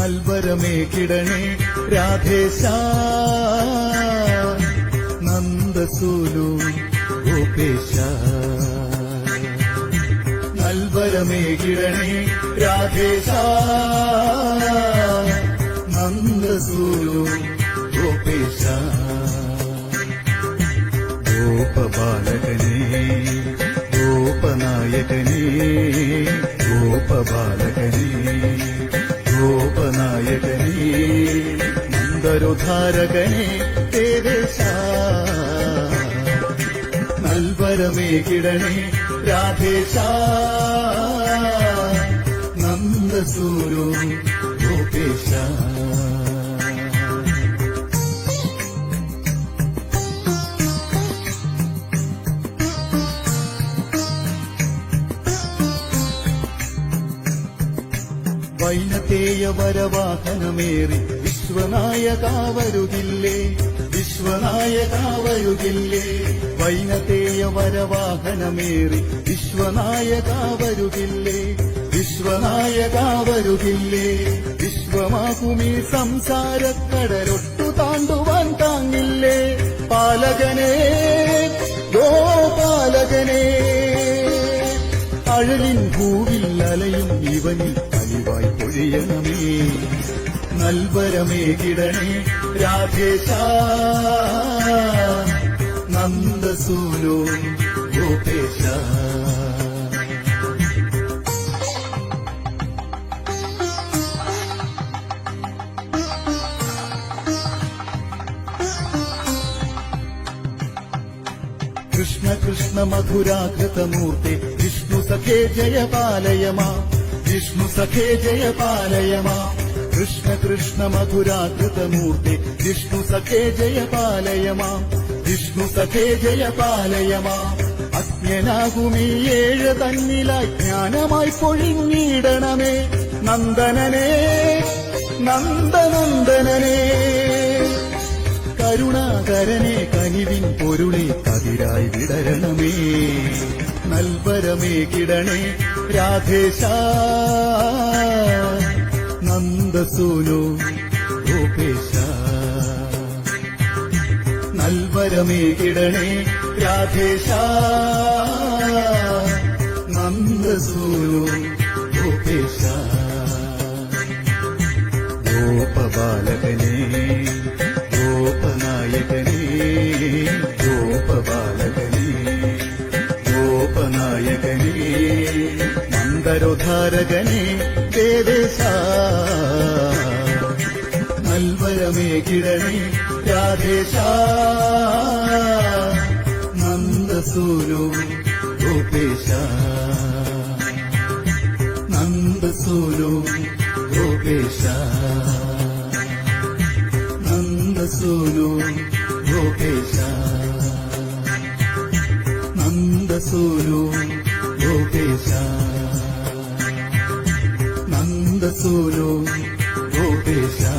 നൽവരമേ കിടണേ. രാധേശ നന്ദസൂലു. ഗോപേശ നൽവരമേ കിടണേ. രാധേശ നന്ദസൂലു. ഗോപേശ ഗോപബാലകനേ. ഗോപനായകനേ. ഗോപബാലകനേ. തേദേശ നൽവരമേ കിടണേ രാധേശ. നന്ദസൂരോ ഗോപേശ വൈനതേയ വരവാഹനമേറി വിശ്വനായകാവരുകില്ലേ വിശ്വനായകാവരുകില്ലേ വൈനതേയ വരവാഹനമേറി വിശ്വനായകാവരുകില്ലേ വിശ്വനായകാവരുകില്ലേ വിശ്വമാകുമീ സംസാരക്കടലൊട്ടു താണ്ടുവാൻ താങ്ങില്ലേ പാലകനേ ഗോപാലകനേ അഴലിൻ ഭൂവിൽ അലയും ഇവനിൽ അലിവായി പൊഴിയണമേ നൽവരമേ കിടണേ രാധേശ. നന്ദസൂലോ ഗോപേശ. കൃഷ്ണ കൃഷ്ണ മധുരാകൃതമൂർത്തി വിഷ്ണു സഖേ ജയ പാലയമാ വിഷ്ണു സഖേ ജയ പാലയമാ കൃഷ്ണ കൃഷ്ണ മധുരാകൃതമൂർത്തി വിഷ്ണു സഖേ ജയ പാലയമാ വിഷ്ണു സഖേ ജയ പാലയമാ അജ്ഞനാകുമീ ഏഴ് തന്നിലായി ജ്ഞാനമായി പൊഴിഞ്ഞിടണമേ. നന്ദനനേ നന്ദനന്ദനനേ. കരുണാകരനെ കനിവിൻ പൊരുളെ കതിരായി വിടരണമേ. നൽവരമേ കിടണേ രാധേശ. നന്ദസൂനു ഗോപേശ നൽവരമേ കിടണേ രാധേശ നന്ദസൂനു ഗോപേശ ഗോപബാലകനേ ഗോപനായകനേ ഗോപബാലകനേ. ഗോപനായകനേ മന്ദരോധാരകനേ നൽവരമേ കിടണി രാധേശ. നന്ദസൂനു ഗോപേശ. നന്ദസൂനു ഗോപേശ. നന്ദസൂനു ഗോപേശ. നന്ദസൂനു ഗോപേശ. നന്ദസൂനു ഗോപേശ.